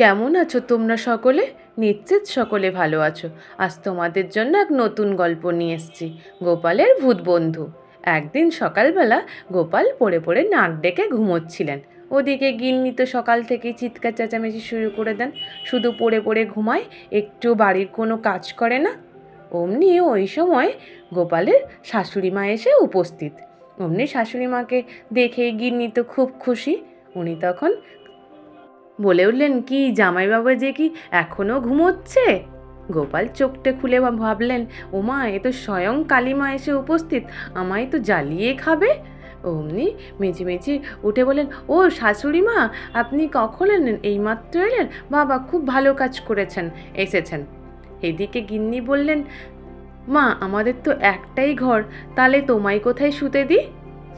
কেমন আছো তোমরা সকলে? নিশ্চিত সকলে ভালো আছো। আজ তোমাদের জন্য এক নতুন গল্প নিয়ে এসেছি, গোপালের ভূত বন্ধু। একদিন সকালবেলা গোপাল পড়ে পড়ে নাক ডেকে ঘুমোচ্ছিলেন। ওদিকে গিন্নি তো সকাল থেকেই চিৎকার চেঁচামেচি শুরু করে দেন। শুধু পড়ে পড়ে ঘুমায়, একটু বাড়ির কোনো কাজ করে না। অমনি ওই সময় গোপালের শাশুড়ি মা এসে উপস্থিত। অমনি শাশুড়ি মাকে দেখে গিন্নি তো খুব খুশি। উনি তখন বলে উঠলেন, কি জামাইবাবু যে কি এখনও ঘুমোচ্ছে? গোপাল চোখটে খুলে ভাবলেন, ওমা, এ তো স্বয়ং কালীমা এসে উপস্থিত, আমায় তো জ্বালিয়ে খাবে? অমনি মেঝে উঠে বলেন ও শাশুড়ি মা, আপনি কখন এলেন? এইমাত্র এলেন? বাবা, খুব ভালো কাজ করেছেন, এসেছেন। এদিকে গিন্নি বললেন, মা, আমাদের তো একটাই ঘর, তাহলে তোমায় কোথায় শুতে দিই?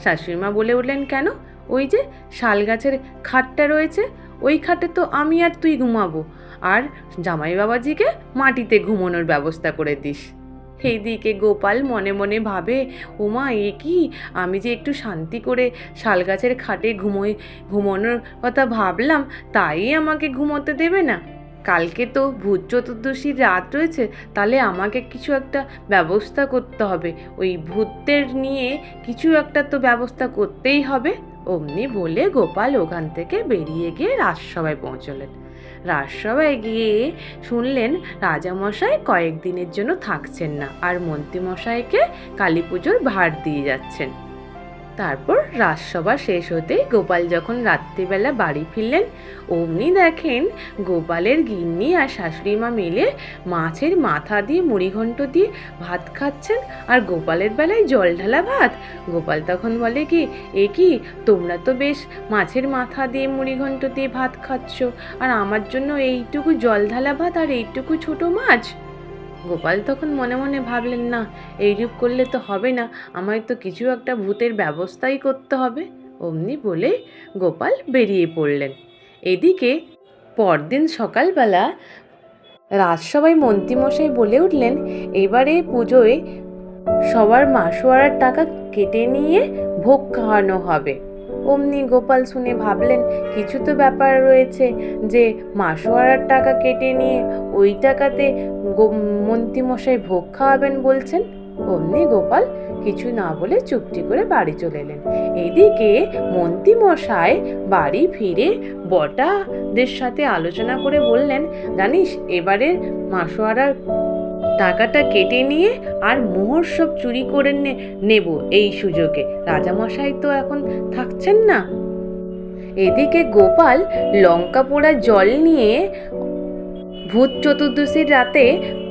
শাশুড়ি মা বলে উঠলেন, কেন? ওই যে শাল গাছের খাটটা রয়েছে ওই খাটে তো আমি আর তুই ঘুমাবো। আর জামাই বাবাজিকে মাটিতে ঘুমানোর ব্যবস্থা করে দিস। এইদিকে গোপাল মনে মনে ভাবে ওমা এ কি? আমি যে একটু শান্তি করে শাল গাছের খাটে ঘুমোই, ঘুমানোর কথা ভাবলাম, তাই আমাকে ঘুমোতে দেবে না। কালকে তো ভূত চতুর্দশীর রাত রয়েছে, তাহলে আমাকে কিছু একটা ব্যবস্থা করতে হবে। ওই ভূতদের নিয়ে কিছু একটা তো ব্যবস্থা করতেই হবে। অমনি বলে গোপাল ওখান থেকে বেরিয়ে গিয়ে রাজসভায় পৌঁছলেন। রাজসভায় গিয়ে শুনলেন রাজামশাই কয়েকদিনের জন্য থাকছেন না আর মন্ত্রীমশাইকে কালী পুজোর ভার দিয়ে যাচ্ছেন। তারপর রাজসভা শেষ হতেই গোপাল যখন রাত্রিবেলা বাড়ি ফিরলেন, অমনি দেখেন গোপালের গিন্নি আর শাশুড়ি মা মিলে মাছের মাথা দিয়ে মুড়িঘণ্ট দিয়ে ভাত খাচ্ছেন আর গোপালের বেলায় জল ঢালা ভাত। গোপাল তখন বলে কি, এ কি, তোমরা তো বেশ মাছের মাথা দিয়ে মুড়িঘণ্ট দিয়ে ভাত খাচ্ছ, আর আমার জন্য এইটুকু জল ঢালা ভাত আর এইটুকু ছোট মাছ? গোপাল তখন মনে মনে ভাবলেন, না, এইরূপ করলে তো হবে না। আমায় তো কিছু একটা ভূতের ব্যবস্থাই করতে হবে। অমনি বলে গোপাল বেরিয়ে পড়লেন। এদিকে পরদিন সকালবেলা রাজসভায় মন্ত্রীমশাই বলে উঠলেন, এবারে পুজোয় সবার মাসোয়ারার টাকা কেটে নিয়ে ভোগ খাওয়ানো হবে। অমনি গোপাল শুনে ভাবলেন, কিছু তো ব্যাপার রয়েছে যে মাসোয়ারার টাকা কেটে নিয়ে ওই টাকাতে মন্ত্রীমশাই ভোগ খাওয়াবেন বলছেন। অমনি গোপাল কিছু না বলে চুপটি করে বাড়ি চলে এলেন। এদিকে মন্ত্রীমশাই বাড়ি ফিরে বটাদের সাথে আলোচনা করে বললেন, জানিস, এবারের মাসোয়ারার টাকাটা কেটে নিয়ে আর মোহর সব চুরি করে নেব এই সুযোগে। রাজামশাই তো এখন থাকছেন না। এদিকে গোপাল লঙ্কা পোড়া জল নিয়ে ভূত চতুর্দশীর রাতে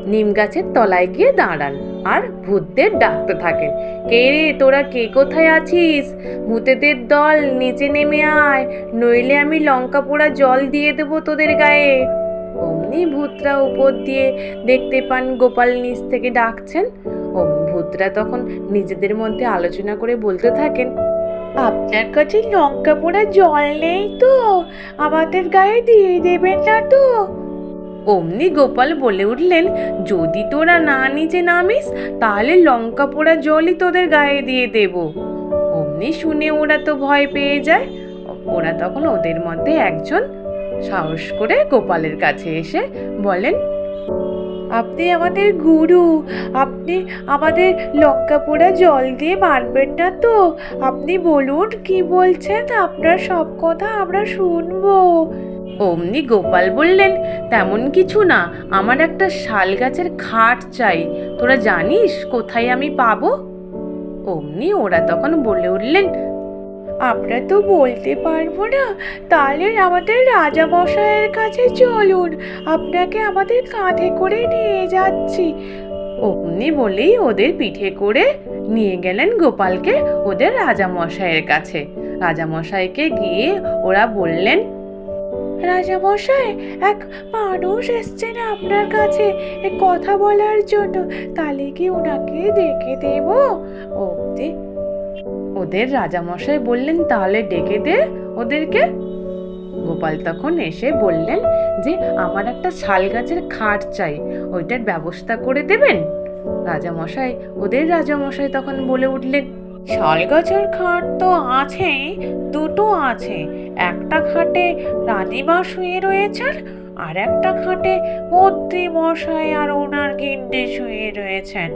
নিম গাছের তলায় গিয়ে দাঁড়ান আর ভূতদের ডাকতে থাকেন। কে রে, তোরা কে কোথায় আছিস? ভূতেদের দল, নিচে নেমে আয়, নইলে আমি লঙ্কা পোড়া জল দিয়ে দেবো তোদের গায়ে। অমনি ভূতরা উপর দিয়ে দেখতে পান গোপাল নিচ থেকে ডাকছেন। ও ভূতরা তখন নিজেদের মধ্যে আলোচনা করে বলতে থাকেন, আপনার কাছে লঙ্কা পোড়া জল নেই তো? আমাদের গায়ে দিয়ে দেবেন না তো? অমনি গোপাল বলে উঠলেন, যদি তোরা না নিচে নামিস, তাহলে লঙ্কা পোড়া জলই তোদের গায়ে দিয়ে দেব। অমনি শুনে ওরা তো ভয় পেয়ে যায়। ওরা তখন ওদের মধ্যে একজন সাহস করে গোপালের কাছে এসে বলেন, আপনি আমাদের গুরু, আপনি আমাদের লঙ্কা পোড়া জল দিয়ে মারবেন না তো? আপনি বলুন কি বলছেন? আপনার সব কথা আমরা শুনব। অমনি গোপাল বললেন, তেমন কিছু না, আমার একটা শাল গাছের খাট চাই। তোরা জানিস কোথায় আমি পাবো? অমনি ওরা তখন বলে উঠলেন আমরা তো বলতে পারব না। তাহলে আমাদের রাজা মশাইয়ের কাছে চলুন। আপনাকে আমাদের কাঁধে করে নিয়ে যাচ্ছি। অমনি বলেই ওদের পিঠে করে নিয়ে গেলেন গোপালকে ওদের রাজামশাইয়ের কাছে। রাজামশাইকে গিয়ে ওরা বললেন, রাজামশাই, এক মানুষ এসছেন আপনার কাছে? কথা বলার জন্য। তাহলে কি ওনাকে দেখে দেব? অবধি ওদের রাজামশাই বললেন, তাহলে ডেকে দে ওদেরকে। গোপাল তখন এসে বললেন যে, আমার একটা শাল গাছের খাট চাই, ওইটার ব্যবস্থা করে দেবেন? রাজামশাই, ওদের রাজামশাই তখন বলে উঠলেন, শাল গাছের খাট তো আছে, দুটো আছে। একটা খাটে রানীমা শুয়ে রয়েছেন, আর একটা খাটে মন্ত্রী মশাই আর ওনার গিন্ডে শুয়ে রয়েছেন।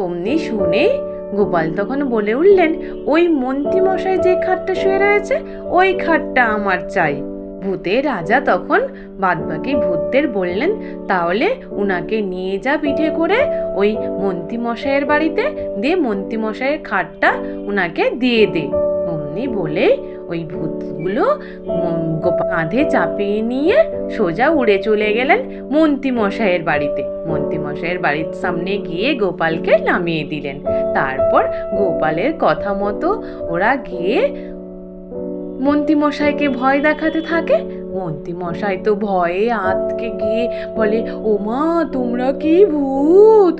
অমনি শুনে গোপাল তখন বলে উঠলেন, ওই মন্ত্রীমশাই যে খাটটা শুয়ে রয়েছে, ওই খাটটা আমার চাই। ভূতের রাজা তখন বাদবাকি ভূতদের বললেন, তাহলে উনাকে নিয়ে যা পিঠে করে ওই মন্ত্রী মশাইয়ের বাড়িতে, দিয়ে মন্ত্রী মশাইয়ের খাটটা উনাকে দিয়ে দে। অমনি বলে ওই ভূতগুলো কাঁধে চাপিয়ে নিয়ে সোজা উড়ে চলে গেলেন মন্ত্রী মশাইয়ের বাড়িতে। মন্ত্রী মশাইয়ের বাড়ির সামনে গিয়ে গোপালকে নামিয়ে দিলেন। তারপর গোপালের কথা মতো ওরা গিয়ে মন্ত্রী মশাইকে ভয় দেখাতে থাকে। মন্ত্রী মশাই তো ভয়ে আতকে গিয়ে বলে ওমা তোমরা কি ভূত?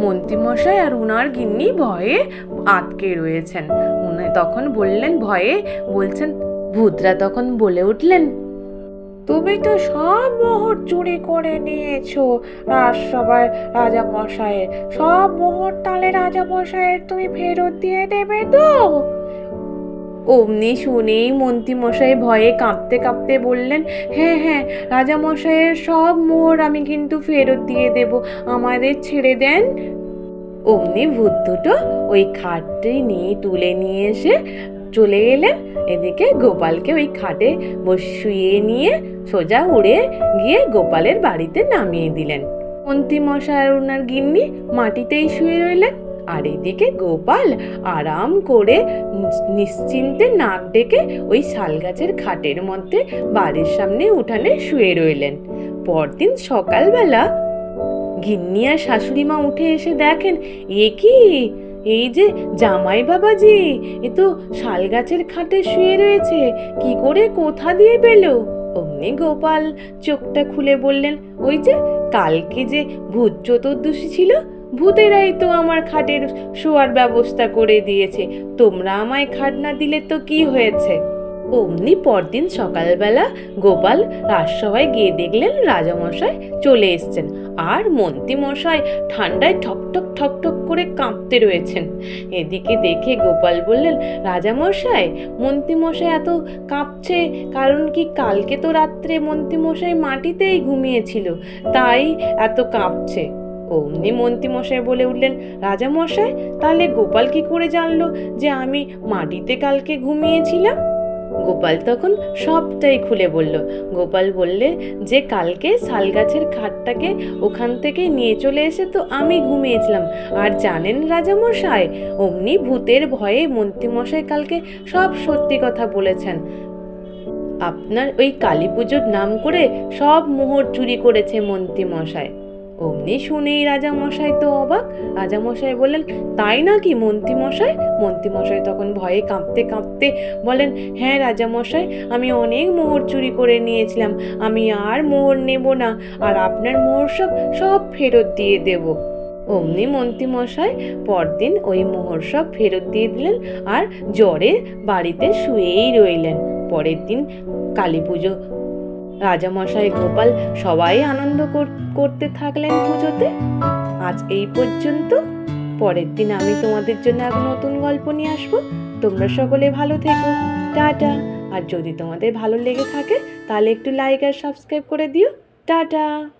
মন্ত্রী মশাই আর উনার গিন্নি ভয়ে আটকে রয়েছেন। উনি তখন বললেন, ভয়ে? বলছেন, ভূতরা তখন বলে উঠলেন, তুমি তো সব মোহর চুরি করে নিয়েছো, রাজসভায় রাজা মশাইয়ের সব মোহর তালে রাজা মশাইয়ের তুমি ফেরত দিয়ে দেবে তো? অমনি শুনেই মন্ত্রী মশাই ভয়ে কাঁপতে কাঁপতে বললেন হ্যাঁ হ্যাঁ রাজা মশাইয়ের সব মোহর আমি কিন্তু ফেরত দিয়ে দেব। আমাদের ছেড়ে দেন অমনি ভূত দুটো ওই খাটটি নিয়ে তুলে নিয়ে এসে চলে এলেন। এদিকে গোপালকে ওই খাটে শুইয়ে নিয়ে সোজা উড়ে গিয়ে গোপালের বাড়িতে নামিয়ে দিলেন। মশাই আর ওনার গিন্নি মাটিতেই শুয়ে রইলেন। আর এদিকে গোপাল আরাম করে নিশ্চিন্তে নাক ডেকে ওই শাল গাছের খাটের মধ্যে বাড়ির সামনে উঠানে শুয়ে রইলেন। পরদিন সকালবেলা গিন্নি আর শাশুড়ি মা উঠে এসে দেখেন, এ কি? এই যে জামাই বাবাজি, এ তো শাল গাছের খাটে শুয়ে রয়েছে, কি করে কোথা দিয়ে পেল? অমনি গোপাল চোখটা খুলে বললেন, ওই যে কালকে যে ভূত চতুর্দশী ছিল, ভূতেরাই তো আমার খাটের শোয়ার ব্যবস্থা করে দিয়েছে, তোমরা আমায় খাট না দিলে তো কি হয়েছে? অমনি পরদিন সকালবেলা গোপাল রাজসভায় গিয়ে দেখলেন রাজামশাই চলে এসছেন আর মন্ত্রী মশাই ঠান্ডায় ঠকঠক ঠকঠক করে কাঁপতে রয়েছেন। এদিকে দেখে গোপাল বললেন, রাজামশাই মন্ত্রী মশাই এত কাঁপছে, কারণ কি কালকে তো রাত্রে মন্ত্রী মশাই মাটিতেই ঘুমিয়েছিল, তাই এত কাঁপছে? অমনি মন্ত্রী মশাই বলে উঠলেন, রাজামশাই, তাহলে গোপাল কি করে জানলো যে আমি মাটিতে কালকে ঘুমিয়েছিলাম? গোপাল তখন সবটাই খুলে বলল। গোপাল বললে, যে কালকে শাল গাছের খাটটাকে ওখান থেকে নিয়ে চলে এসে তো আমি ঘুমিয়েছিলাম। আর জানেন রাজামশাই, অমনি ভূতের ভয়ে মন্ত্রীমশাই কালকে সব সত্যি কথা বলেছেন। আপনার ওই কালী পুজোর নাম করে সব মোহর চুরি করেছে মন্ত্রীমশাই। অমনি শুনেই রাজামশাই তো অবাক। রাজামশাই বললেন, তাই নাকি মন্ত্রীমশাই? মন্ত্রীমশাই তখন ভয়ে কাঁপতে কাঁপতে বলেন হ্যাঁ রাজামশাই, আমি অনেক মোহর চুরি করে নিয়েছিলাম। আমি আর মোহর নেব না, আর আপনার মোহর সব সব ফেরত দিয়ে দেব। অমনি মন্ত্রীমশাই পরদিন ওই মোহর সব ফেরত দিয়ে দিলেন আর জ্বরে বাড়িতে শুয়েই রইলেন। পরের দিন কালী পুজো রাজামশাই গোপাল সবাই আনন্দ করতে থাকলেন পুজোতে। আজ এই পর্যন্ত। পরের দিন আমি তোমাদের জন্য এক নতুন গল্প নিয়ে আসব। তোমরা সকলে ভালো থেকো। টাটা। আর যদি তোমাদের ভালো লেগে থাকে, তাহলে একটু লাইক আর সাবস্ক্রাইব করে দিও। টাটা।